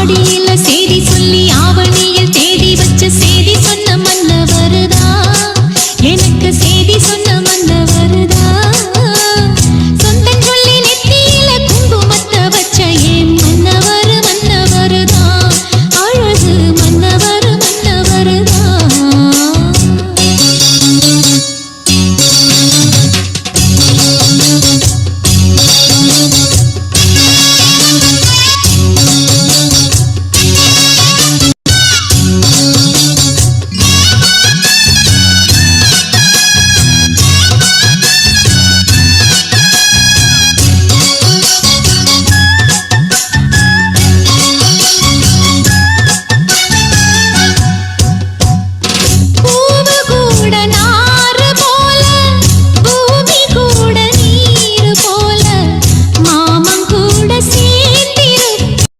ஆடியில செய்தி சொல்லி ஆவணியில் தேடி வச்ச செய்தி சொன்ன மன்ன வருதா எனக்கு செய்தி சொன்ன